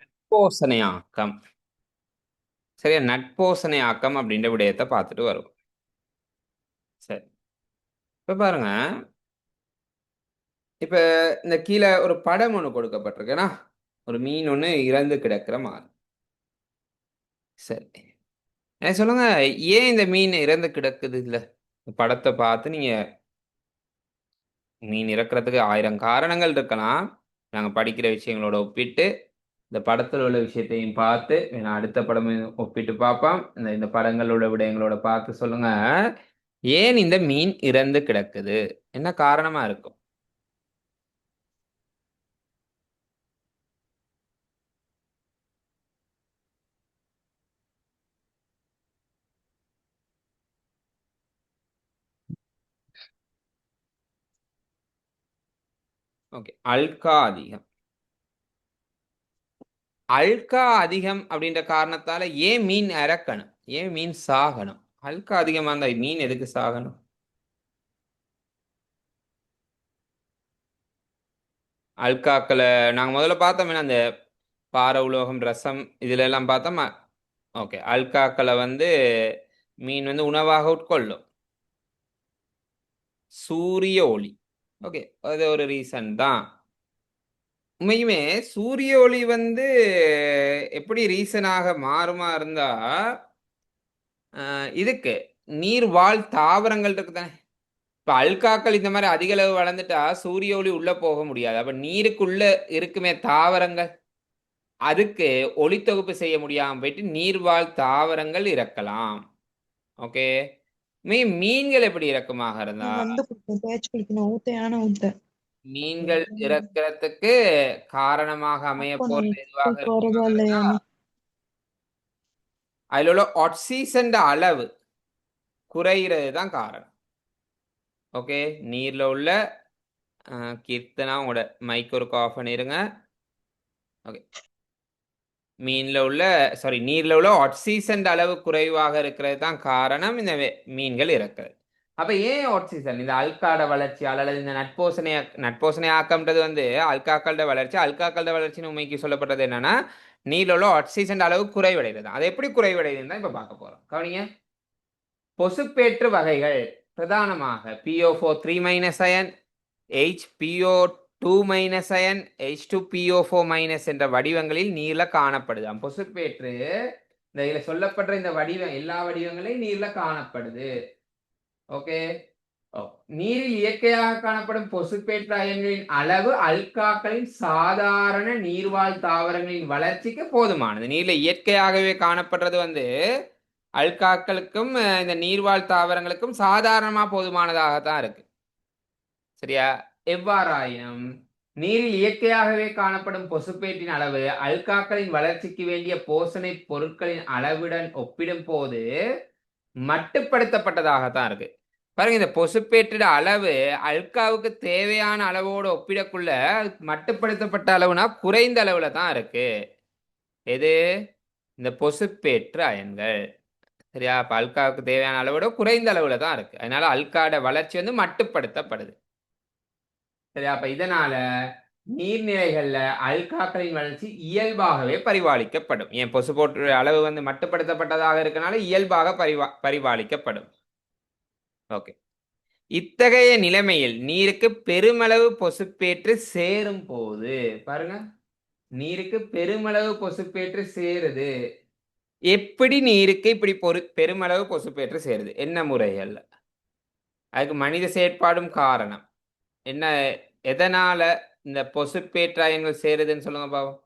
நட்போசனையாக்கம். சரியா? நட்போசனையாக்கம் அப்படின்ற விடயத்தை பார்த்துட்டு வருவோம். சரி. இப்ப பாருங்க. இப்ப இந்த கீழே ஒரு படம் ஒன்று கொடுக்கப்பட்டிருக்கேன்னா ஒரு மீன் ஒன்று இறந்து கிடக்கிற மாதிரி. சரி. எனக்கு சொல்லுங்க. ஏன் இந்த மீன் இறந்து கிடக்குது இல்ல? படத்தை பார்த்து நீங்க மீன் இறக்குறதுக்கு ஆயிரம் காரணங்கள் இருக்கலாம். நாங்கள் படிக்கிற விஷயங்களோட ஒப்பிட்டு இந்த படத்தில் உள்ள விஷயத்தையும் பார்த்து நான் அடுத்த படமும் ஒப்பிட்டு பார்ப்போம். இந்த இந்த படங்களோட விடயங்களோட பார்த்து சொல்லுங்க. ஏன் இந்த மீன் இறந்து கிடக்குது? என்ன காரணமா இருக்கும்? ஓகே அல்கா அதிகம். அல்கா அதிகம் அப்படின்ற காரணத்தால ஏன் மீன் இறக்கணும் ஏன் மீன் சாகணும். அல்கா அதிகமா இருந்தா மீன் எதுக்கு சாகணும்? அல்காக்களை நாங்கள் முதல்ல பார்த்தோம் அந்த பாறை உலோகம் ரசம் இதுல எல்லாம் பார்த்தோம்? ஓகே அல்காக்களை வந்து மீன் வந்து உணவாக உட்கொள்ளும். சூரிய ஒளி. ஓகே அது ஒரு ரீசன் தான். உண்மையுமே சூரிய ஒளி வந்து எப்படி ரீசனாக மாறுமா இருந்தா இதுக்கு நீர் வாழ் தாவரங்கள் இருக்குதானே இப்போ அல்காக்கள் இந்த மாதிரி அதிக அளவு வளர்ந்துட்டா சூரிய ஒளி உள்ளே போக முடியாது. அப்போ நீருக்குள்ள இருக்குமே தாவரங்கள். அதுக்கு ஒளி தொகுப்பு செய்ய முடியாமல் போயிட்டு நீர்வாழ் தாவரங்கள் இறக்கலாம். ஓகே மீ மீன்கள் எப்படி இறக்குமாக இருந்தா? மீன்கள் இறக்கிறதுக்கு காரணமாக அமைய போறது எதுவாக அதுல உள்ள ஆக்சிஜன் அளவு குறைகிறது தான் காரணம். ஓகே நீர்ல உள்ள கீர்த்தனா உங்களோட மைக் ஒரு ஆஃப் பண்ணிருங்க. ஓகே மீனில் உள்ள சாரி நீரில் உள்ள ஆக்சிஜன் அளவு குறைவாக இருக்கிறது தான் காரணம். இந்த மீன்கள் இறக்குறது அப்போ ஏன் ஆக்சிஜன் இந்த அல்காட வளர்ச்சியால் அல்லது இந்த நட்போசனை நட்போசனை ஆக்கம்ன்றது வந்து அல்காக்களோட வளர்ச்சி அல்காக்களோட வளர்ச்சின்னு உண்மைக்கு சொல்லப்பட்டது என்னன்னா நீரில் உள்ள ஆக்சிஜன் அளவு குறைவடைகிறது. அது எப்படி குறைவடைதுன்னு தான் இப்போ பார்க்க போகிறோம் கவனிங்க. பொசுப்பேற்று வகைகள். பிரதானமாக PO four three minus ion H PO two minus ion H two PO four minus என்ற வடிவங்களில் நீரில் காணப்படுது. பொசுப்பேற்று இந்த இதில் சொல்லப்படுற இந்த வடிவம் எல்லா வடிவங்களையும் நீரில் காணப்படுது. ஓகே நீரில் இயற்கையாக காணப்படும் பொசுப்பேற்ற அயன்களின் அளவு அல்காக்களின் சாதாரண நீர்வாழ் தாவரங்களின் வளர்ச்சிக்கு போதுமானது. நீரில் இயற்கையாகவே காணப்படுறது வந்து அல்காக்களுக்கும் இந்த நீர்வாழ் தாவரங்களுக்கும் சாதாரணமாக போதுமானதாக தான் இருக்கு. சரியா? எவ்வாறாயினும் நீரில் இயற்கையாகவே காணப்படும் பொசுப்பேட்டின் அளவு அல்காக்களின் வளர்ச்சிக்கு வேண்டிய போசனை பொருட்களின் அளவுடன் ஒப்பிடும் போது மட்டுப்படுத்தப்பட்டதாகத்தான் இருக்கு. பாருங்க இந்த பொசுப்பேற்றிட அளவு அல்காவுக்கு தேவையான அளவோடு ஒப்பிடக்குள்ள மட்டுப்படுத்தப்பட்ட அளவுனா குறைந்த அளவுல தான் இருக்கு. எது? இந்த பொசுப்பேற்று அயன்கள். சரியா? அப்போ அல்காவுக்கு தேவையான அளவோட குறைந்த அளவுல தான் இருக்கு. அதனால அல்காட வளர்ச்சி வந்து மட்டுப்படுத்தப்படுது. சரியா? அப்ப இதனால நீர்நிலைகள்ல அல்காக்களின் வளர்ச்சி இயல்பாகவே பரிபாலிக்கப்படும். என் பொசு போட்டு அளவு வந்து மட்டுப்படுத்தப்பட்டதாக இருக்கனால இயல்பாக பரிவா பரிபாலிக்கப்படும். ஓகே. இத்தகைய நிலைமையில் நீருக்கு பெருமளவு பொசுப்பேற்று சேரும் போது பாருங்க. நீருக்கு பெருமளவு பொசுப்பேற்று சேருது. எப்படி நீருக்கு இப்படி பொறு பெருமளவு பொசுப்பேற்று சேருது? என்ன முறைகள் அதுக்கு மனித செயற்பாடும் காரணம். என்ன எதனால இந்த பொசுப்பேற்றாயன்கள் சேருதுன்னு சொல்லுங்க பாவம்.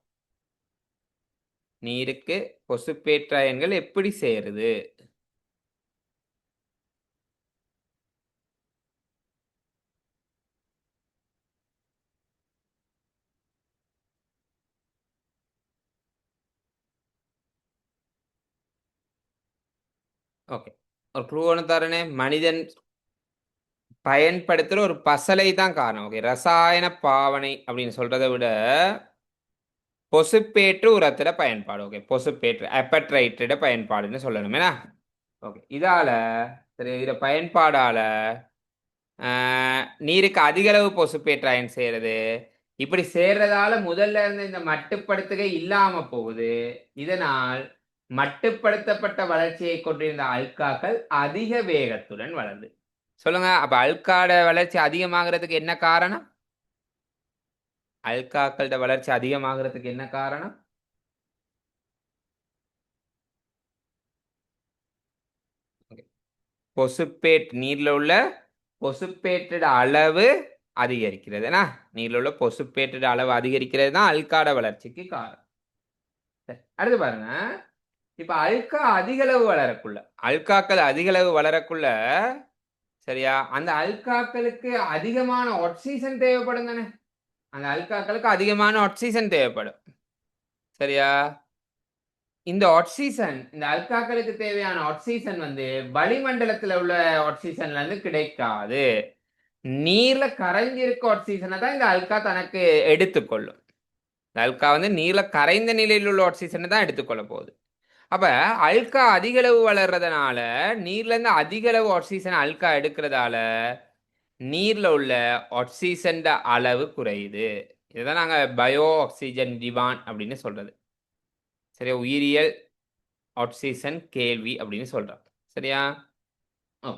நீருக்கு பொசுப்பேற்றாயன்கள் எப்படி சேருது? ஓகே. ஒரு க்ளூ ஒன்று தரேனே. மனிதன் பயன்படுத்துகிற ஒரு பசலை தான் காரணம். ஓகே ரசாயன பாவனை அப்படின்னு சொல்கிறத விட பொசுப்பேற்று உரத்திட பயன்பாடு. ஓகே பொசுப்பேற்று அப்பட்ரைட்டட பயன்பாடுன்னு சொல்லணுமேனா ஓகே இதால் சரி இதில் பயன்பாடால் நீருக்கு அதிகளவு பொசுப்பேற்றாயன் செய்கிறது இப்படி சேர்றதால முதல்ல இருந்த இந்த மட்டுப்படுத்துகை இல்லாம போகுது. இதனால் மட்டுப்படுத்தப்பட்ட வளர்ச்சியை கொண்டிருந்த அல்காக்கள் அதிக வேகத்துடன் வளருது சொல்லுங்க அப்ப அல்காட வளர்ச்சி அதிகமாகிறதுக்கு என்ன காரணம்? அல்காக்களோட வளர்ச்சி அதிகமாகிறதுக்கு என்ன காரணம்? பொசுப்பேட் நீர்ல உள்ள பொசுப்பேட்டோட அளவு அதிகரிக்கிறது. என்ன? நீர்ல உள்ள பொசுப்பேட்டோட அளவு அதிகரிக்கிறது தான் அல்காட வளர்ச்சிக்கு காரணம். அடுத்து பாருங்க. இப்ப அல்கா அதிகளவு வளரக்குள்ள அல்காக்கள் அதிகளவு வளரக்குள்ள சரியா? அந்த அல்காக்களுக்கு அதிகமான ஒட்சீசன் தேவைப்படும் தானே? அந்த அல்காக்களுக்கு அதிகமான ஒட்சீசன் தேவைப்படும். சரியா? இந்த ஒட்சீசன் இந்த அல்காக்களுக்கு தேவையான ஒட்சீசன் வந்து வளிமண்டலத்தில் உள்ள ஒட்சீசன்ல இருந்து கிடைக்காது. நீர்ல கரைஞ்சிருக்க ஒட்சீசனை தான் இந்த அல்கா தனக்கு எடுத்துக்கொள்ளும். இந்த அல்கா வந்து நீர்ல கரைந்த நிலையில் உள்ள ஒட்சீசனை தான் எடுத்துக்கொள்ள போகுது. அப்ப அல்கா அதிகளவு வளர்றதுனால நீர்ல இருந்து அதிகளவு ஆக்சிஜன் அல்கா எடுக்கிறதால நீர்ல உள்ள ஆக்சிஜன் அளவு குறையுது. இதுதான் நாங்க பயோ ஆக்சிஜன் டிவான் அப்படின்னு சொல்றது. சரியா? உயிரியல் ஆக்சிஜன் கேள்வி அப்படின்னு சொல்றோம். சரியா? ஓ.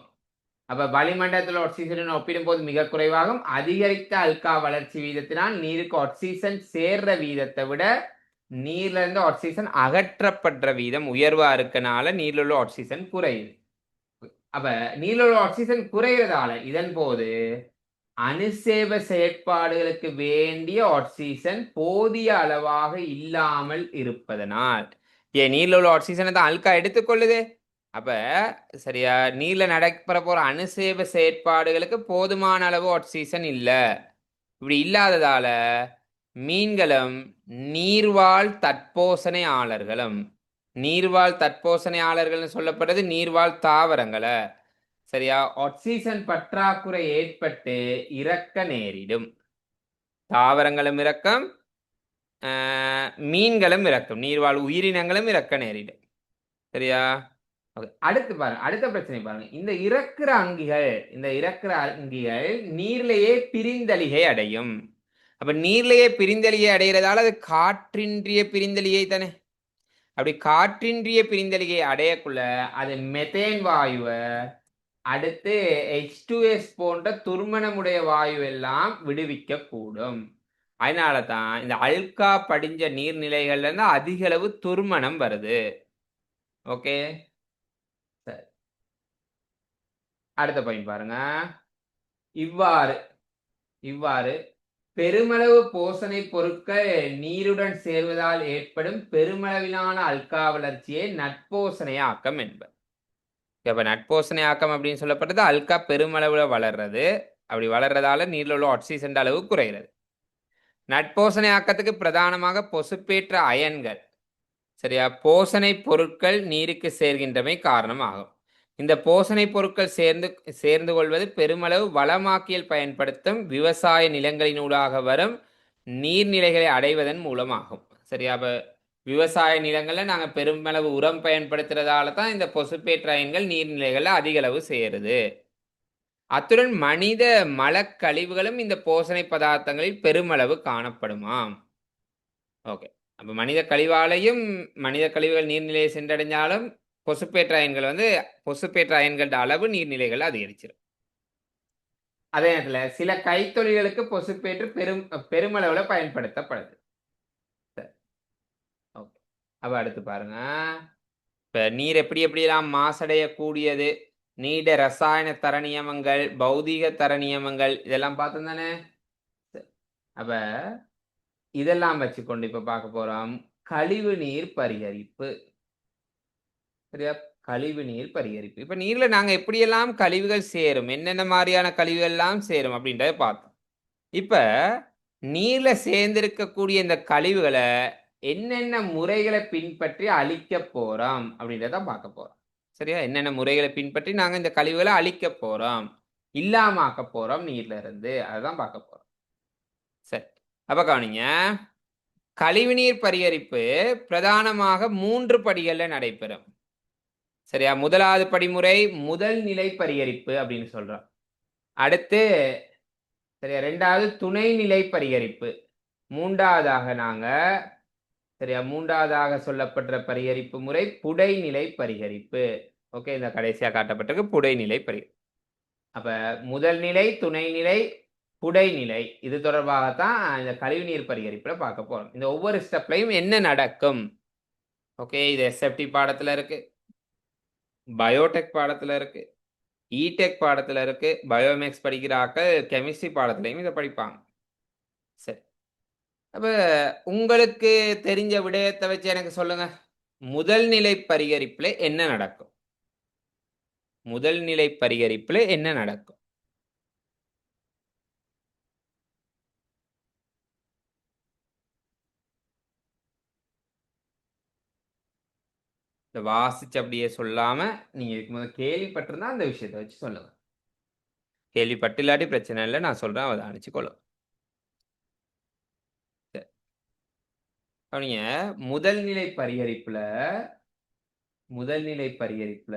அப்ப வளிமண்டலத்தில் ஆக்சிஜன் ஒப்பிடும்போது மிக குறைவாகும். அதிகரித்த அல்கா வளர்ச்சி வீதத்தினால் நீருக்கு ஆக்சிஜன் சேர்ற வீதத்தை விட நீர்லேருந்து ஆக்சிஜன் அகற்றப்படுற வீதம் உயர்வாக இருக்கனால நீரிலுள்ள உள்ள ஆக்சிஜன் குறையுது அப்ப நீரிலுள்ள உள்ள ஆக்சிஜன் குறைகிறதால இதன் போது அணுசேவ செயற்பாடுகளுக்கு வேண்டிய ஆக்சிஜன் போதிய அளவாக இல்லாமல் இருப்பதனால். ஏன் நீரில் உள்ள ஆக்சிஜனை தான் அல்கா எடுத்துக்கொள்ளுது அப்ப சரியா நீரில் நடப்பெற போற அணுசேவ செயற்பாடுகளுக்கு போதுமான அளவு ஆக்சிஜன் இல்லை. இப்படி இல்லாததால மீன்களும் நீர்வாழ் தட்போசனையாளர்களும். நீர்வாழ் தட்போசனையாளர்கள்னு சொல்லப்படுறது நீர்வாழ் தாவரங்களை. சரியா? ஆக்சிஜன் பற்றாக்குறை ஏற்பட்டு இறக்க நேரிடும். தாவரங்களும் இறக்கம் மீன்களும் இறக்கும். நீர்வாழ் உயிரினங்களும் இறக்க நேரிடும். சரியா? அடுத்து பாருங்க. அடுத்த பிரச்சனை பாருங்க. இந்த இறக்குற அங்கிகள் இந்த இறக்குற அங்கிகள் நீர்லேயே பிரிந்தளிகை அடையும். அப்ப நீர்லேயே பிரிந்தலியை அடைகிறதால அது காற்றின்றிய பிரிந்தலியை தானே? அப்படி காற்றின்றிய பிரிந்தளிகை அடையக்குள்ள அது மெத்தேன் வாயுவை அடுத்து H2S போன்ற துர்மணமுடைய வாயுவெல்லாம் விடுவிக்க கூடும் அதனால தான் இந்த அல்கா படிஞ்ச நீர்நிலைகள்ல இருந்து அதிக அளவு துர்மணம் வருது. ஓகே? சரி. அடுத்த பாயிண்ட் பாருங்க. இவ்வாறு இவ்வாறு பெருமளவு போசனை பொருட்கள் நீருடன் சேர்வதால் ஏற்படும் பெருமளவிலான அல்கா வளர்ச்சியை நட்போசனை ஆக்கம் என்பர். இப்போ நட்போசனை ஆக்கம் அப்படின்னு சொல்லப்பட்டது அல்கா பெருமளவில் வளர்றது. அப்படி வளர்றதால நீரில் உள்ள ஆக்சிஜன் அளவு குறைகிறது. நட்போசனை ஆக்கத்துக்கு பிரதானமாக பொசுப்பேற்ற அயன்கள். சரியா? போசனை பொருட்கள் நீருக்கு சேர்கின்றமை காரணமாகும். இந்த போசனை பொருட்கள் சேர்ந்து சேர்ந்து கொள்வது பெருமளவு வளமாக்கியல் பயன்படுத்தும் விவசாய நிலங்களினூடாக வரும் நீர்நிலைகளை அடைவதன் மூலமாகும். சரியா? அப்போ விவசாய நிலங்களில் நாங்கள் பெருமளவு உரம் பயன்படுத்துறதால தான் இந்த பொசுப்பேற்ற அயன்கள் நீர்நிலைகளில் அதிக அளவு சேருது. அத்துடன் மனித மலக்கழிவுகளும் இந்த போசனை பதார்த்தங்களில் பெருமளவு காணப்படுமாம். ஓகே. அப்போ மனித கழிவாலையும் மனித கழிவுகள் நீர்நிலையை சென்றடைஞ்சாலும் பொசுப்பேற்ற அயன்கள் வந்து பொசுப்பேற்ற அயன்களோட அளவு நீர்நிலைகள் அதிகரிச்சிடும் அதே நேரத்தில் சில கைத்தொழில்களுக்கு பொசுப்பேற்று பெரும் பெருமளவில் பயன்படுத்தப்படுது. ஓகே. அப்போ அடுத்து பாருங்க. இப்போ நீர் எப்படி எப்படிலாம் மாசடையக்கூடியது? நீட ரசாயன தர நியமங்கள் பௌதீக தர நியமங்கள் இதெல்லாம் பார்த்தோம் தானே? அப்ப இதெல்லாம் வச்சுக்கொண்டு இப்ப பார்க்க போறோம். கழிவு நீர் பரிகரிப்பு. சரியா? கழிவு நீர் பரிகரிப்பு. இப்போ நீரில் நாங்கள் எப்படியெல்லாம் கழிவுகள் சேரும்? என்னென்ன மாதிரியான கழிவுகள் எல்லாம் சேரும் அப்படின்றத பார்த்தோம். இப்போ நீரில் சேர்ந்திருக்கக்கூடிய இந்த கழிவுகளை என்னென்ன முறைகளை பின்பற்றி அழிக்க போகிறோம் அப்படின்றத பார்க்க போகிறோம் சரியா? என்னென்ன முறைகளை பின்பற்றி நாங்கள் இந்த கழிவுகளை அழிக்க போகிறோம் இல்லாம ஆக்க போகிறோம் நீரில் இருந்து. அதுதான் பார்க்க போகிறோம் சரி. அப்போ கவனிங்க. கழிவுநீர் பரிகரிப்பு பிரதானமாக மூன்று படிகளில் நடைபெறும். சரியா? முதலாவது படிமுறை முதல் நிலை பரிகரிப்பு அப்படின்னு சொல்றோம். அடுத்து சரியா? ரெண்டாவது துணைநிலை பரிகரிப்பு. மூன்றாவதாக நாங்க சரியா? மூன்றாவதாக சொல்லப்பட்ட பரிகரிப்பு முறை புடைநிலை பரிகரிப்பு. ஓகே இந்த கடைசியா காட்டப்பட்டிருக்கு புடைநிலை பரிகரிப்பு அப்ப முதல் நிலை துணைநிலை புடைநிலை இது தொடர்பாகத்தான் இந்த கழிவுநீர் பரிகரிப்புல பார்க்க போறோம். இந்த ஒவ்வொரு ஸ்டெப்லையும் என்ன நடக்கும்? ஓகே இது எஸ்எஃப்டி பாடத்துல இருக்கு. பயோடெக் பாடத்துல இருக்கு. இடெக் பாடத்துல இருக்கு. பயோமேக்ஸ் படிக்கிறாக்க கெமிஸ்ட்ரி பாடத்துலையும் இதை படிப்பாங்க. சரி. அப்ப உங்களுக்கு தெரிஞ்ச விடயத்தை வச்சு எனக்கு சொல்லுங்க. முதல் நிலை பரிகரிப்புல என்ன நடக்கும்? முதல் நிலை பரிகரிப்புல என்ன நடக்கும்? இந்த வாசிச்சு அப்படியே சொல்லாம நீங்க இருக்கும்போது கேள்விப்பட்டிருந்தா அந்த விஷயத்தை வச்சு சொல்லுங்க. கேள்விப்பட்டு இல்லாட்டி பிரச்சனை இல்லை நான் சொல்றேன் அதை கொள்ளும் சரி. முதல் நிலை பரிகரிப்புல முதல் நிலை பரிகரிப்புல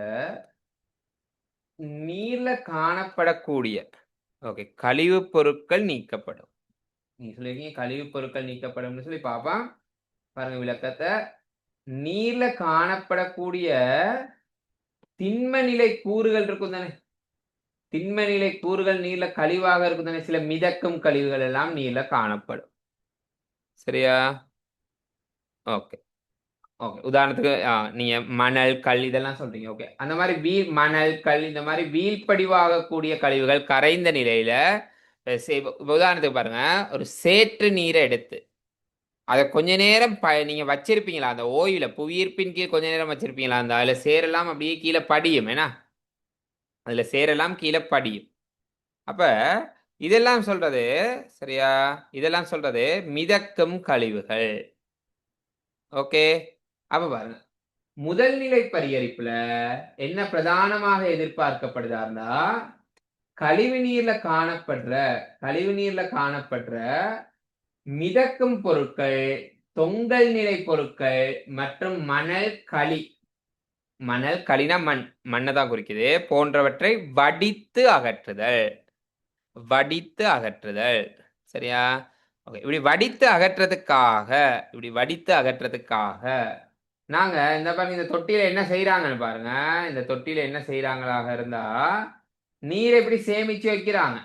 நீர்ல காணப்படக்கூடிய ஓகே கழிவுப் பொருட்கள் நீக்கப்படும். நீங்க சொல்லிருக்கீங்க கழிவுப் பொருட்கள் நீக்கப்படும்னு சொல்லி பார்ப்பான் பாருங்க விளக்கத்தை. நீர்ல காணப்படக்கூடிய திண்ம நிலை கூறுகள் இருக்கும் தானே? திண்ம நிலை கூறுகள் நீர்ல கழிவாக இருக்கும் தானே? சில மிதக்கும் கழிவுகள் எல்லாம் நீர்ல காணப்படும். சரியா? ஓகே. ஓகே. உதாரணத்துக்கு ஆ, நீங்க மணல் கல் இதெல்லாம் சொல்றீங்க. ஓகே. அந்த மாதிரி வீல் மணல் கல் இந்த மாதிரி வீழ்படிவாகக்கூடிய கழிவுகள் கரைந்த நிலையில உதாரணத்துக்கு பாருங்க. ஒரு சேற்று நீரை எடுத்து அதை கொஞ்ச நேரம் ப நீங்க வச்சிருப்பீங்களா? அந்த ஓய்வுல புவியீர்ப்பின் கீழ் கொஞ்ச நேரம் வச்சிருப்பீங்களா? அந்த அதில் சேரெல்லாம் அப்படியே கீழே படியும் ஏன்னா? அதுல சேரெல்லாம் கீழே படியும். அப்ப இதெல்லாம் சொல்றது சரியா? இதெல்லாம் சொல்றது மிதக்கும் கழிவுகள். ஓகே? அப்ப பாருங்க. முதல் நிலை பரிகரிப்புல என்ன பிரதானமாக எதிர்பார்க்கப்படுதாருன்னா கழிவு நீர்ல காணப்படுற கழிவு நீர்ல காணப்படுற மிதக்கும் பொருட்கள் தொங்கல் நிலை பொருட்கள் மற்றும் மணல் களி. மணல் களினா மண் மண்ணை தான் குறிக்குது. போன்றவற்றை வடித்து அகற்றுதல். வடித்து அகற்றுதல். சரியா? ஓகே இப்படி வடித்து அகற்றதுக்காக இப்படி வடித்து அகற்றதுக்காக நாங்க இந்த பாருங்க இந்த தொட்டியில என்ன செய்யறாங்கன்னு பாருங்க. இந்த தொட்டியில என்ன செய்யறாங்களாக இருந்தா நீரை இப்படி சேமிச்சு வைக்கிறாங்க.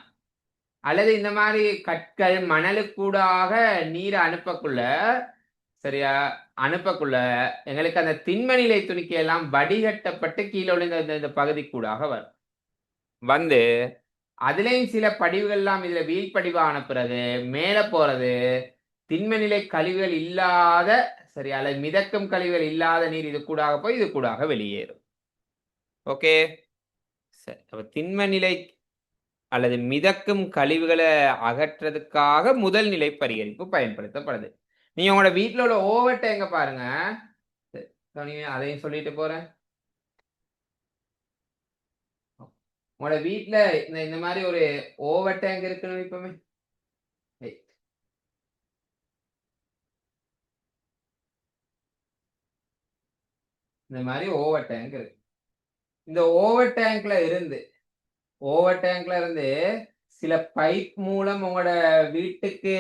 அல்லது இந்த மாதிரி கற்கள் மணலுக்கூடாக நீரை அனுப்பக்குள்ள சரியா அனுப்பக்குள்ள எங்களுக்கு அந்த திண்ம நிலை துணிக்கை எல்லாம் வடிகட்டப்பட்டு கீழே உள்ள இந்த- இந்த- பகுதிக்கூடாக வரும். வந்து அதுலேயும் சில படிவுகள்லாம் இதில் வீழ்படிவான பிறகு மேலே போகிறது திண்மநிலை கழிவுகள் இல்லாத சரியா அல்லது மிதக்கும் கழிவுகள் இல்லாத நீர் இது கூடாக போய் இது கூடாக வெளியேறும். ஓகே? சரி அப்போ திண்மநிலை அல்லது மிதக்கும் கழிவுகளை அகற்றதுக்காக முதல் நிலை பரிகரிப்பு பயன்படுத்தப்படுது. நீ உங்களோட வீட்டில் உள்ள ஓவட்டை எங்க பாருங்க. அதையும் சொல்லிட்டு போறேன். உங்களோட வீட்டில் இந்த இந்த மாதிரி ஒரு ஓவர் டேங்க் இருக்குன்னு இப்பவுமே இந்த மாதிரி ஓவர் டேங்க் இருக்கு. இந்த ஓவர் டேங்க்ல இருந்து ஓவர் டேங்க்ல இருந்து சில பைப் மூலம் உங்களோட வீட்டுக்கு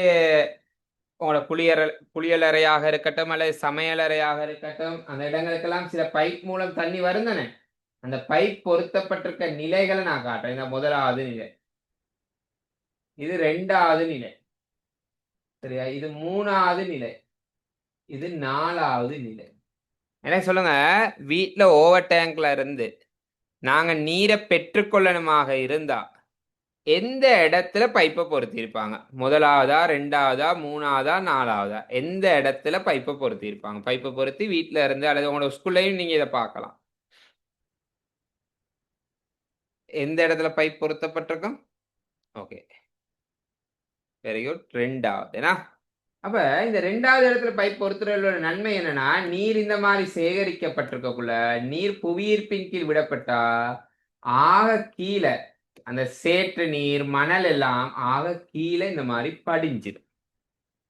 உங்களோட குளியற குளியலறையாக இருக்கட்டும் அல்லது சமையலறையாக இருக்கட்டும் அந்த இடங்களுக்கெல்லாம் சில பைப் மூலம் தண்ணி வருந்தன அந்த பைப் பொருத்தப்பட்டிருக்க நிலைகளை நான் காட்டுறேன். இந்த முதலாவது நிலை இது ரெண்டாவது நிலை சரியா? இது மூணாவது நிலை இது நாலாவது நிலை என்ன சொல்லுங்க? வீட்டில் ஓவர் டேங்க்ல இருந்து நாங்கள் நீரை பெற்றுக்கொள்ளணுமாக இருந்தா எந்த இடத்துல பைப்பை பொருத்தியிருப்பாங்க? முதலாவதா ரெண்டாவதா மூணாவதா நாலாவதா? எந்த இடத்துல பைப்பை பொருத்தியிருப்பாங்க? பைப்பை பொருத்தி வீட்டில் இருந்து அல்லது உங்களோட ஸ்கூல்லையும் நீங்கள் இதை பார்க்கலாம். எந்த இடத்துல பைப் பொருத்தப்பட்டிருக்கும்? ஓகே. Very good. ரெண்டாவது ஏன்னா அப்ப இந்த ரெண்டாவது இடத்துல பைப் பொறுத்துறதோட நன்மை என்னன்னா நீர் இந்த மாதிரி சேகரிக்கப்பட்டிருக்கக்குள்ள நீர் புவியீர்ப்பின் கீழ் விடப்பட்டா ஆக கீழே அந்த சேற்று நீர் மணல் எல்லாம் ஆக கீழே இந்த மாதிரி படிஞ்சிடும்.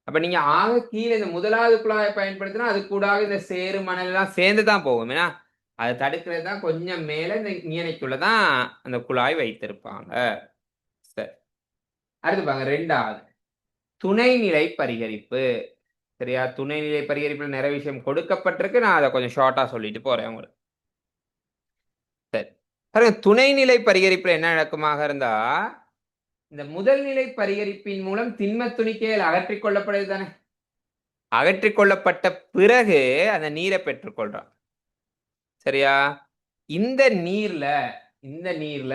அப்ப நீங்க ஆக கீழே இந்த முதலாவது குழாயை பயன்படுத்தினா அது கூடாக இந்த சேறு மணல் எல்லாம் சேர்ந்து தான் போகும். ஏன்னா அதை தடுக்கிறது தான் கொஞ்சம் மேல இந்த நீனைக்குள்ள தான் அந்த குழாய் வைத்திருப்பாங்க. சரி. அடுத்து பாருங்க ரெண்டாவது. துணைநிலை பரிகரிப்பு. சரியா? துணைநிலை பரிகரிப்பில் நிறைய விஷயம் கொடுக்கப்பட்டிருக்கு. நான் அதை கொஞ்சம் ஷார்ட்டா சொல்லிட்டு போறேன் உங்களுக்கு. சரி. பாருங்க துணைநிலை பரிகரிப்பில் என்ன நடக்குமாக இருந்தா இந்த முதல் நிலை பரிகரிப்பின் மூலம் திண்ம துணிக்கையில் அகற்றிக் கொள்ளப்படுது தானே? அகற்றிக்கொள்ளப்பட்ட பிறகு அந்த நீரை பெற்றுக்கொள்றான் சரியா? இந்த நீர்ல இந்த நீர்ல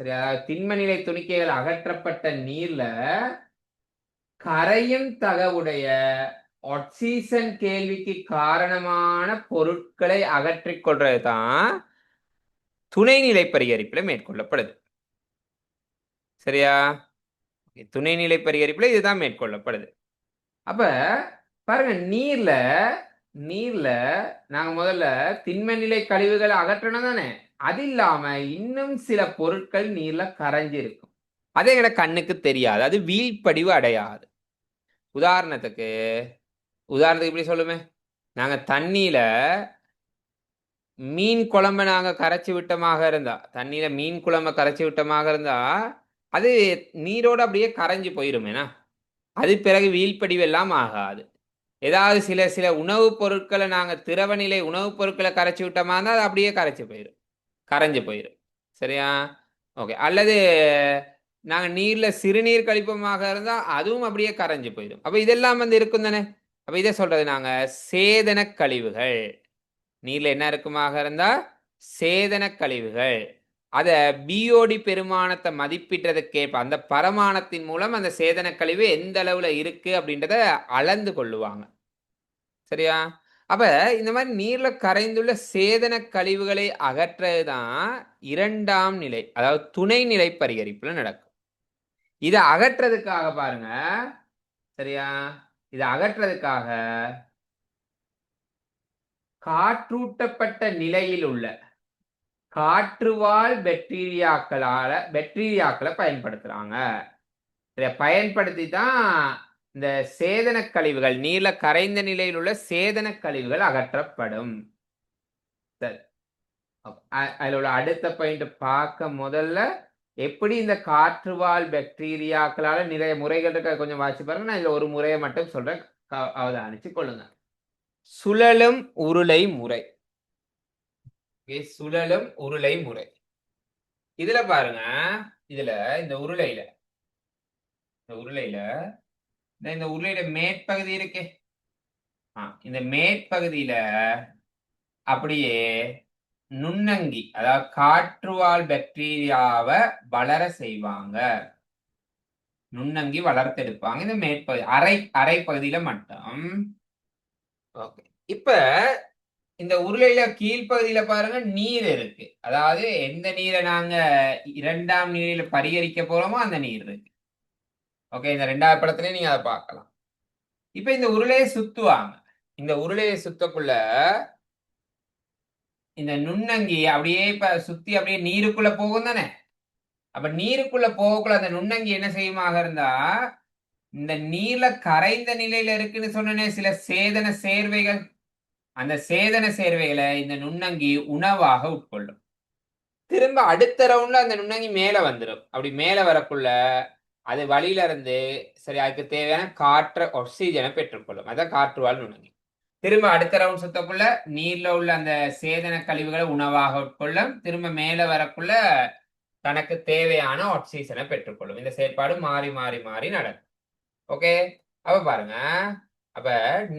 சரியா? திண்ம நிலை துணிக்கைகள் அகற்றப்பட்ட நீர்ல கரையும் தகவுடைய ஆக்சிசன் கேள்விக்கு காரணமான பொருட்களை அகற்றிக் கொள்றது தான் துணைநிலை பரிகரிப்பில் மேற்கொள்ளப்படுது. சரியா? துணைநிலை பரிகரிப்பில் இதுதான் மேற்கொள்ளப்படுது. அப்ப பாருங்க நீர்ல நீர்ல நாங்க முதல்ல திண்ம நிலை கழிவுகளை அகற்றணும் தானே. அது இல்லாம இன்னும் சில பொருட்கள் நீர்ல கரைஞ்சிருக்கும். அதே அது எங்கட கண்ணுக்கு தெரியாது. அது வீழ்ப்படிவு அடையாது. உதாரணத்துக்கு உதாரணத்துக்கு இப்படி சொல்லுமே? நாங்கள் தண்ணியில் மீன் குழம்ப நாங்கள் கரைச்சி விட்டமாக இருந்தா தண்ணியில் மீன் குழம்ப கரைச்சி விட்டமாக இருந்தா அது நீரோடு அப்படியே கரைஞ்சி போயிருமேனா? அது பிறகு வீழ்படிவெல்லாம் ஆகாது. ஏதாவது சில சில உணவுப் பொருட்களை நாங்கள் திரவநிலை உணவுப் பொருட்களை கரைச்சி விட்டோமா இருந்தால் அது அப்படியே கரைச்சி போயிடும் கரைஞ்சு போயிடும் சரியா? ஓகே. அல்லது நாங்கள் நீரில் சிறுநீர் கழிப்பமாக இருந்தால் அதுவும் அப்படியே கரைஞ்சு போயிடும். அப்போ இதெல்லாம் வந்து இருக்கும் தானே? அப்போ இதை சொல்கிறது நாங்கள் சேதன கழிவுகள். நீரில் என்ன இருக்குமாக இருந்தால் சேதன கழிவுகள். அதை பிஓடி பெருமானத்தை மதிப்பிட்டதுக்கேற்ப அந்த பரமானத்தின் மூலம் அந்த சேதன கழிவு எந்த அளவில் இருக்குது அப்படின்றத அளந்து கொள்ளுவாங்க. சரியா? அப்போ இந்த மாதிரி நீரில் கரைந்துள்ள சேதன கழிவுகளை அகற்றது தான் இரண்டாம் நிலை அதாவது துணை நிலை பரிகரிப்பில் நடக்கும். இதை அகற்றதுக்காக பாருங்க. சரியா? இதை அகற்றதுக்காக காற்றூட்டப்பட்ட நிலையில் உள்ள காற்றுவால் பெக்டீரியாக்களால பெக்டீரியாக்களை பயன்படுத்துறாங்க. இதை பயன்படுத்தி தான் இந்த சேதன கழிவுகள் நீல கரைந்த நிலையில் உள்ள சேதன கழிவுகள் அகற்றப்படும். சரி. அதில் உள்ள அடுத்த பாயிண்ட் பார்க்க முதல்ல எப்படி இந்த காற்றுவால் பாக்டீரியாக்களால் நிறைய முறைகள் இருக்க கொஞ்சம் வாசி பாருங்க. நான் இதுல ஒரு முறையை மட்டும் சொல்கிறேன் அவதானிச்சு கொள்ளுங்க. சுழலும் உருளை முறை. சுழலும் உருளை முறை. இதுல பாருங்க இதுல இந்த உருளையில. இந்த உருளையில இந்த உருளையில மேற்பகுதி இருக்கே. இந்த மேற்பகுதியில அப்படியே நுண்ணங்கி அதாவது காற்றுவால் பாக்டீரியாவை வளர செய்வாங்க. நுண்ணங்கி வளர்த்தெடுப்பாங்க. இந்த மேற்பகுதி அரை அரை பகுதியில மட்டும். ஓகே. இப்ப இந்த உருளையில கீழ்ப்பகுதியில பாருங்க நீர் இருக்கு. அதாவது எந்த நீரை நாங்க இரண்டாம் நீரில பரிகரிக்க போறோமோ அந்த நீர் இருக்கு. ஓகே இந்த ரெண்டாவது படத்துலயும் நீங்க அதை பார்க்கலாம். இப்ப இந்த உருளையை சுத்துவாங்க. இந்த உருளையை சுத்தக்குள்ள இந்த நுண்ணங்கி அப்படியே இப்ப சுத்தி அப்படியே நீருக்குள்ள போகும் தானே? அப்ப நீருக்குள்ள போகக்குள்ள அந்த நுண்ணங்கி என்ன செய்யுமாக இருந்தா இந்த நீர்ல கரைந்த நிலையில இருக்குன்னு சொன்னனே சில சேதன சேர்வைகள். அந்த சேதன சேர்வைகளை இந்த நுண்ணங்கி உணவாக உட்கொள்ளும். திரும்ப அடுத்த ரவுண்ட்ல அந்த நுண்ணங்கி மேல வந்துடும் அப்படி மேல வரக்குள்ள அது வழியில இருந்து சரி அதுக்கு தேவையான காற்று ஆக்சிஜனை பெற்றுக்கொள்ளும். அதான் காற்றுவாழ் நுண்ணங்கி. திரும்ப அடுத்த ரவுண்ட் சுத்தக்குள்ள நீர்ல உள்ள அந்த சேதன கழிவுகளை உணவாக உட்கொள்ளும். திரும்ப மேல வரக்குள்ள தனக்கு தேவையான ஆக்சிஜனை பெற்றுக்கொள்ளும். இந்த செயற்பாடு மாறி மாறி மாறி நடக்கும். ஓகே அப்ப பாருங்க. அப்ப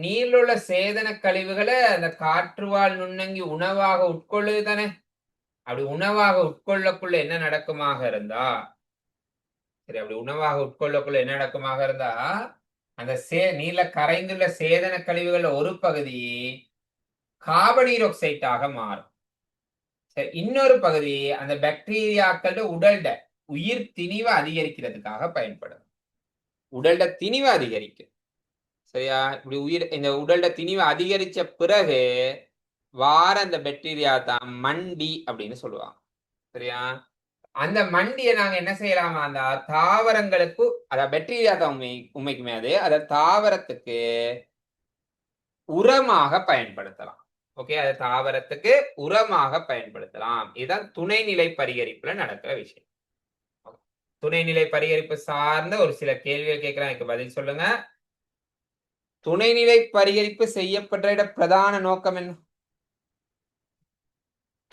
நீர்ல உள்ள சேதன கழிவுகளை அந்த காற்றுவால் நுண்ணங்கி உணவாக உட்கொள்ளுது தானே? அப்படி உணவாக உட்கொள்ளக்குள்ள என்ன நடக்குமாக இருந்தா? சரி அப்படி உணவாக உட்கொள்ளக்குள்ள என்ன நடக்குமாக இருந்தா? அந்த சே நீர்ல கரைந்துள்ள சேதன கழிவுகள்ல ஒரு பகுதி கார்பனீர் ஆக்சைட்டாக மாறும். சரி இன்னொரு பகுதி அந்த பாக்டீரியாக்கள் உடல்ட உயிர் திணிவை அதிகரிக்கிறதுக்காக பயன்படும். உடல்ட திணிவை அதிகரிக்கும். சரியா? இப்படி உயிர் இந்த உடல்ட திணிவை அதிகரிச்ச பிறகு வார அந்த பாக்டீரியா தான் மண்டி அப்படின்னு சொல்லுவாங்க. சரியா? அந்த மண்டியை நாங்க என்ன செய்யலாமா? அந்த தாவரங்களுக்கு அத பாக்டீரியா தான் உண்மை உண்மைக்குமே அது அத தாவரத்துக்கு உரமாக பயன்படுத்தலாம். ஓகே அது தாவரத்துக்கு உரமாக பயன்படுத்தலாம். இதுதான் துணைநிலை பரிகரிப்புல நடக்கிற விஷயம். துணைநிலை பரிகரிப்பு சார்ந்த ஒரு சில கேள்விகள் கேட்கிறேன் எனக்கு பதில் சொல்லுங்க. துணைநிலை பரிகரிப்பு செய்யப்பட்ட பிரதான நோக்கம் என்ன?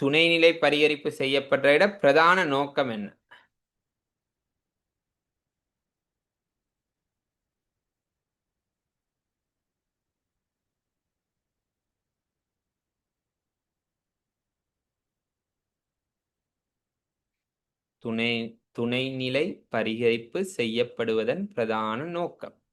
துணைநிலை பரிகரிப்பு செய்யப்பட்ட பிரதான நோக்கம் என்ன? துணை துணைநிலை பரிகரிப்பு செய்யப்படுவதன் பிரதான நோக்கம்.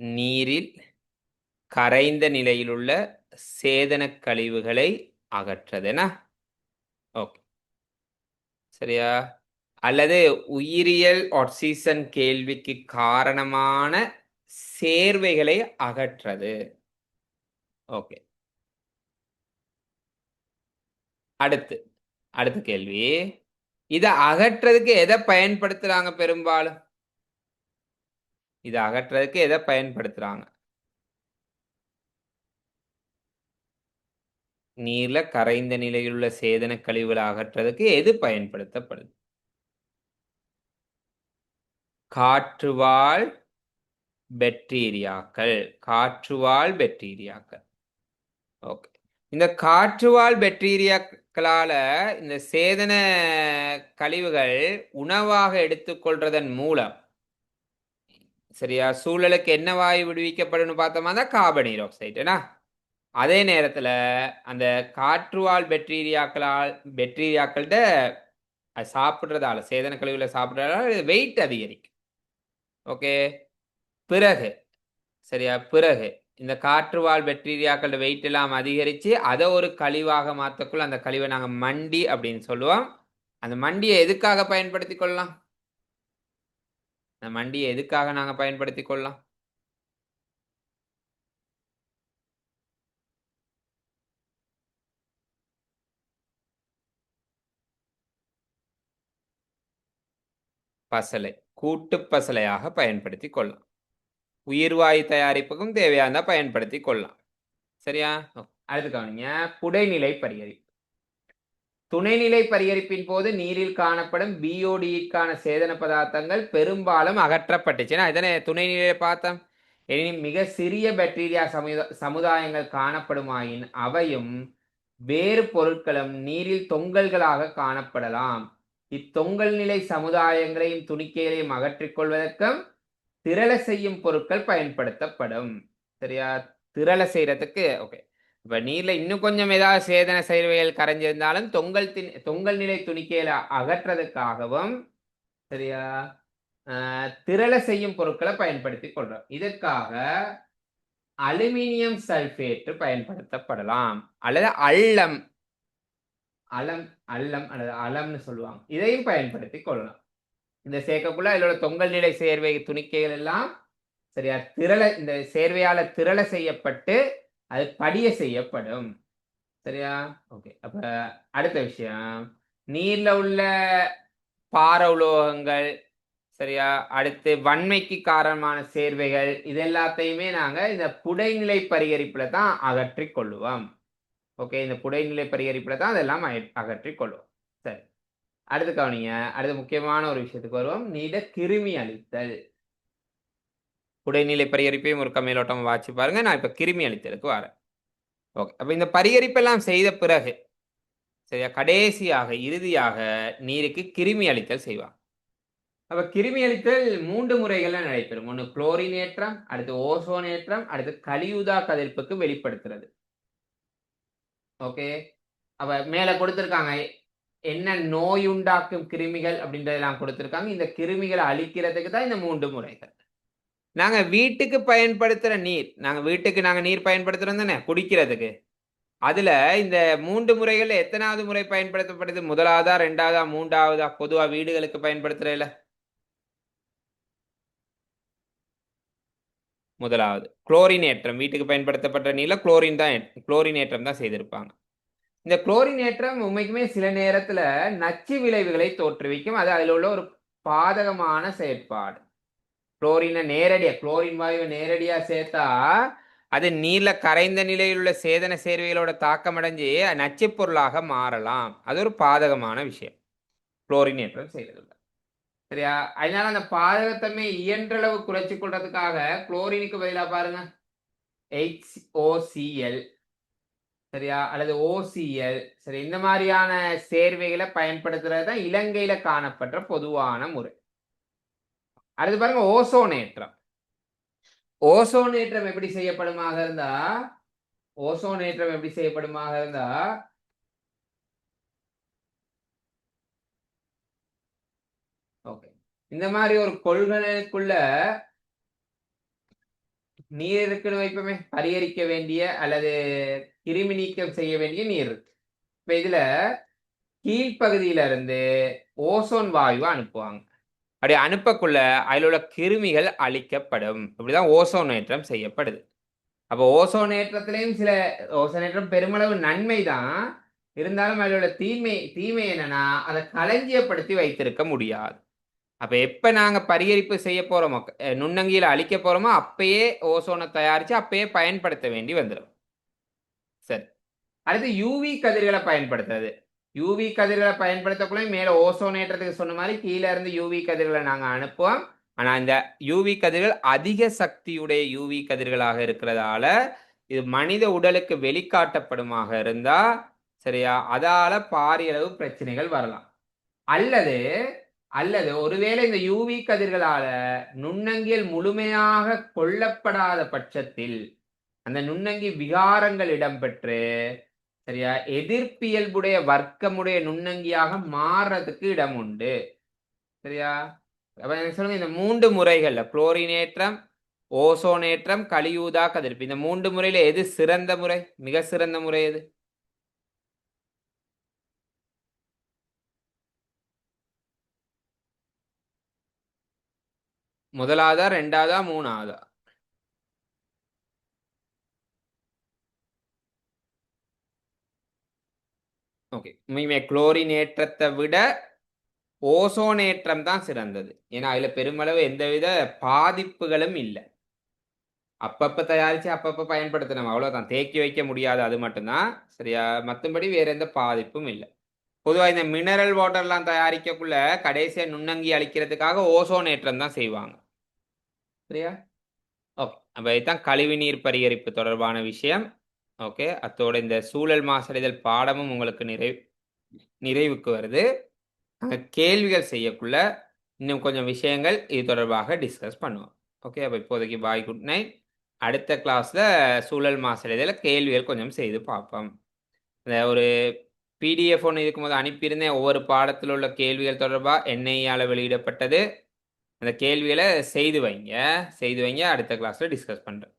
நீரில் கரைந்த நிலையிலுள்ள சேதன கழிவுகளை அகற்றதென? ஓகே சரியா? அல்லது உயிரியல் ஆக்சிசன் கேள்விக்கு காரணமான சேர்வைகளை அகற்றது. ஓகே அடுத்து அடுத்த கேள்வி. இதை அகற்றதுக்கு எதை பயன்படுத்துறாங்க பெரும்பாலும்? இதை அகற்றதுக்கு எதை பயன்படுத்துறாங்க? நீர்ல கரைந்த நிலையில் உள்ள சேதன கழிவுகளை அகற்றுறதுக்கு எது பயன்படுத்தப்படுது? காற்றுவாழ் பெக்டீரியாக்கள் காற்றுவாழ் பெக்டீரியாக்கள் ஓகே இந்த காற்றுவாழ் பெக்டீரியாக்களால இந்த சேதன கழிவுகள் உணவாக எடுத்துக்கொள்றதன் மூலம் சரியா? சூழலுக்கு என்ன வாயு விடுவிக்கப்படும் தான் கார்பன் ஈராக்சைடுனா அதே நேரத்தில் அந்த காற்றுவாழ் பெக்டீரியாக்களால் பெக்டீரியாக்கள்கிட்ட அது சாப்பிட்றதால சேதன கழிவுகளை சாப்பிட்றதால வெயிட் அதிகரிக்கும். ஓகே பிறகு சரியா? பிறகு இந்த காற்றுவாழ் பெக்டீரியாக்களோட வெயிட் எல்லாம் அதிகரித்து அதை ஒரு கழிவாக மாற்றக்குள்ள அந்த கழிவை நாங்கள் மண்டி அப்படின்னு சொல்லுவோம். அந்த மண்டியை எதுக்காக பயன்படுத்தி கொள்ளலாம்? அந்த மண்டியை எதுக்காக நாங்க பயன்படுத்தி கொள்ளலாம்? பசலை கூட்டு பசலையாக பயன்படுத்தி கொள்ளலாம். உயிர்வாயு தயாரிப்புக்கும் தேவையான பயன்படுத்தி கொள்ளலாம். சரியா? அடுத்து கவனிங்க. புடைநிலை பரிகரிப்பு துணைநிலை பரிகரிப்பின் போது நீரில் காணப்படும் பிஓடிக்கான சேதன பதார்த்தங்கள் பெரும்பாலும் அகற்றப்பட்டுச்சுன்னா இதனை துணைநிலையை பார்த்தோம். எனினும் மிக சிறிய பாக்டீரியா சமுதா சமுதாயங்கள் காணப்படுமாயின் அவையும் வேறு பொருட்களும் நீரில் தொங்கல்களாக காணப்படலாம். இத்தொங்கல் நிலை சமுதாயங்களையும் துணிக்கைகளையும் அகற்றிக்கொள்வதற்கும் திரள செய்யும் பொருட்கள் பயன்படுத்தப்படும். சரியா? திரள செய்யறதுக்கு ஓகே இப்ப நீர்ல இன்னும் கொஞ்சம் ஏதாவது சேதன செயல்வைகள் கரைஞ்சிருந்தாலும் தொங்கல் தின் தொங்கல் நிலை துணிக்கையில அகற்றதுக்காகவும் சரியா? திரள செய்யும் பொருட்களை பயன்படுத்தி கொள்றோம். இதற்காக அலுமினியம் சல்பேட்டு பயன்படுத்தப்படலாம். அல்லது அல்லம். அலம் அல்லம் அல்லது அலம்னு சொல்லுவாங்க. இதையும் பயன்படுத்தி கொள்ளலாம். இந்த சேர்க்கக்குள்ள இதோட தொங்கல் நிலை சேர்வை துணிக்கைகள் எல்லாம் சரியா? திரள இந்த சேர்வையால திரள செய்யப்பட்டு அது படிய செய்யப்படும். சரியா? ஓகே அப்ப அடுத்த விஷயம். நீர்ல உள்ள பார உலோகங்கள் சரியா? அடுத்து வன்மைக்கு காரணமான சேர்வைகள் இது எல்லாத்தையுமே நாங்க இந்த புடைநிலை பரிகரிப்புல தான் அகற்றி கொள்ளுவோம். ஓகே இந்த புடைநிலை பரிகரிப்புல தான் அதெல்லாம் அகற்றி கொள்வோம் சரி. அடுத்து கவனிங்க. அடுத்து முக்கியமான ஒரு விஷயத்துக்கு வருவோம். நீட கிருமி அழித்தல் உடைநிலை பரிகரிப்பையும் ஒரு கம்மியலோட்டம் வாட்சி பாருங்க. நான் இப்போ கிருமி அழித்தலுக்கு வரேன். ஓகே. அப்போ இந்த பரிகரிப்பெல்லாம் செய்த பிறகு சரியா? கடைசியாக இறுதியாக நீருக்கு கிருமி அழித்தல் செய்வாங்க. அப்ப கிருமி அழித்தல் மூன்று முறைகளில் நடைபெறும். ஒன்று குளோரின் ஏற்றம் அடுத்து ஓசோன் ஏற்றம் அடுத்து கலியுதா கதிர்ப்புக்கு வெளிப்படுத்துறது. ஓகே. அப்போ மேலே கொடுத்துருக்காங்க. என்ன நோய் உண்டாக்கும் கிருமிகள் அப்படின்றதெல்லாம் கொடுத்துருக்காங்க. இந்த கிருமிகளை அழிக்கிறதுக்கு தான் இந்த மூன்று முறைகள். நாங்க வீட்டுக்கு பயன்படுத்துற நீர் நாங்க வீட்டுக்கு நாங்க நீர் பயன்படுத்துறோம் தானே குடிக்கிறதுக்கு. அதுல இந்த மூன்று முறைகள்ல எத்தனாவது முறை பயன்படுத்தப்படுது? முதலாவதா ரெண்டாவதா மூன்றாவதா பொதுவா வீடுகளுக்கு பயன்படுத்துறதுல முதலாவது குளோரின் ஏற்றம் வீட்டுக்கு பயன்படுத்தப்பட்ட நீர்ல குளோரின் தான் குளோரின் ஏற்றம் தான் செய்திருப்பாங்க. இந்த குளோரின் ஏற்றம் உண்மைக்குமே சில நேரத்துல நச்சு விளைவுகளை தோற்றுவிக்கும். அது அதில் உள்ள ஒரு பாதகமான செயற்பாடு. குளோரினை நேரடியாக குளோரின் வாயுவை நேரடியா சேர்த்தா அது நீர்ல கரைந்த நிலையில் உள்ள சேதன சேர்வைகளோட தாக்கமடைஞ்சு நச்சுப் பொருளாக மாறலாம். அது ஒரு பாதகமான விஷயம். குளோரினேற்றம் செய்யறதுல சரியா? அதனால அந்த பாதகத்தன்மை இயன்றளவு குறைச்சி கொள்றதுக்காக குளோரினுக்கு பதிலாக பாருங்க. HOCl சரியா? அல்லது ஓசிஎல் சரி இந்த மாதிரியான சேர்வைகளை பயன்படுத்துறது தான் இலங்கையில காணப்பட்ட பொதுவான முறை. அடுத்து பாருங்க ஓசோனேற்றம் ஓசோனேற்றம் எப்படி செய்யப்படுமாக இருந்தா ஓசோனேற்றம் எப்படி செய்யப்படுமாக இருந்தா ஓகே. இந்த மாதிரி ஒரு கொள்கலனுக்குள்ள நீர் இருக்குன்னு வைப்போமே? பரிகரிக்க வேண்டிய அல்லது கிருமி நீக்கம் செய்ய வேண்டிய நீர். இருக்கு இப்ப இதுல கீழ்ப்பகுதியில இருந்து ஓசோன் வாயுவை அனுப்புவாங்க. அப்படி அனுப்பக்குள்ள அதில் உள்ள கிருமிகள் அழிக்கப்படும். இப்படிதான் ஓசோனேற்றம் செய்யப்படுது. அப்போ ஓசோனேற்றத்திலையும் சில ஓசோனேற்றம் பெருமளவு நன்மை தான் இருந்தாலும் அதில் உள்ள தீமை தீமை என்னன்னா அதை களஞ்சியப்படுத்தி வைத்திருக்க முடியாது. அப்போ எப்போ நாங்கள் பரிகரிப்பு செய்ய போகிறோமோ நுண்ணங்கியில் அழிக்க போகிறோமோ அப்பயே ஓசோனை தயாரித்து அப்பயே பயன்படுத்த வேண்டி வந்துடும். சரி. அடுத்து யூவி கதிர்களை பயன்படுத்துறது. யூவி கதிர்களை பயன்படுத்தக்குள்ளே மேலே ஓசோனேற்றத்துக்கு சொன்ன மாதிரி கீழே இருந்து யூவி கதிர்களை நாங்கள் அனுப்புவோம். ஆனால் இந்த யூவி கதிர்கள் அதிக சக்தியுடைய யூவி கதிர்களாக இருக்கிறதால இது மனித உடலுக்கு வெளிக்காட்டப்படுமாக இருந்தா சரியா? அதால பாரியளவு பிரச்சனைகள் வரலாம். அல்லது அல்லது ஒருவேளை இந்த யூவி கதிர்களால நுண்ணங்கியல் முழுமையாக கொல்லப்படாத பட்சத்தில் அந்த நுண்ணங்கி விகாரங்கள் இடம்பெற்று சரியா? எதிர்ப்பியல்புடைய வர்க்கமுடைய நுண்ணங்கியாக மாறுறதுக்கு இடம் உண்டு. சரியா? அப்ப எனக்கு சொல்லுங்க இந்த மூன்று முறைகள்ல குளோரினேற்றம் ஓசோனேற்றம் கலியூதா கதிர்ப்பு. இந்த மூன்று முறையில எது சிறந்த முறை? மிக சிறந்த முறை எது? முதலாவதா ரெண்டாவதா மூணாவதா? ஓகே உண்மையுமே குளோரினேற்றத்தை விட ஓசோனேற்றம் தான் சிறந்தது. ஏன்னா அதில் பெருமளவு எந்தவித பாதிப்புகளும் இல்லை. அப்பப்ப தயாரிச்சு அப்பப்ப பயன்படுத்தணும். அவ்வளோதான் தேக்கி வைக்க முடியாது. அது மட்டும்தான். சரியா? மற்றபடி வேற எந்த பாதிப்பும் இல்லை. பொதுவாக இந்த மினரல் வாட்டர்லாம் தயாரிக்கக்குள்ள கடைசியாக நுண்ணங்கி அழிக்கிறதுக்காக ஓசோனேற்றம் தான் செய்வாங்க. சரியா? ஓகே அப்போ இதுதான் கழிவுநீர் பரிகரிப்பு தொடர்பான விஷயம். ஓகே அத்தோட இந்த சூழல் மாசடைதல் பாடமும் உங்களுக்கு நிறைவு நிறைவுக்கு வருது. அங்க கேள்விகள் செய்யக்குள்ள இன்னும் கொஞ்சம் விஷயங்கள் இது தொடர்பாக டிஸ்கஸ் பண்ணுவோம். ஓகே அப்போ இப்போதைக்கு பாய் குட் நைட் அடுத்த கிளாஸில் சூழல் மாசடைதல கேள்விகள் கொஞ்சம் செய்து பார்ப்போம். இந்த ஒரு பிடிஎஃப் ஒன்று இதுக்கு அனுப்பியிருந்தேன். ஒவ்வொரு பாடத்தில் உள்ள கேள்விகள் தொடர்பாக என்ஐயால் வெளியிடப்பட்டது. அந்த கேள்விகளை செய்து வைங்க. செய்து வைங்க. அடுத்த கிளாஸில் டிஸ்கஸ் பண்ணுறேன்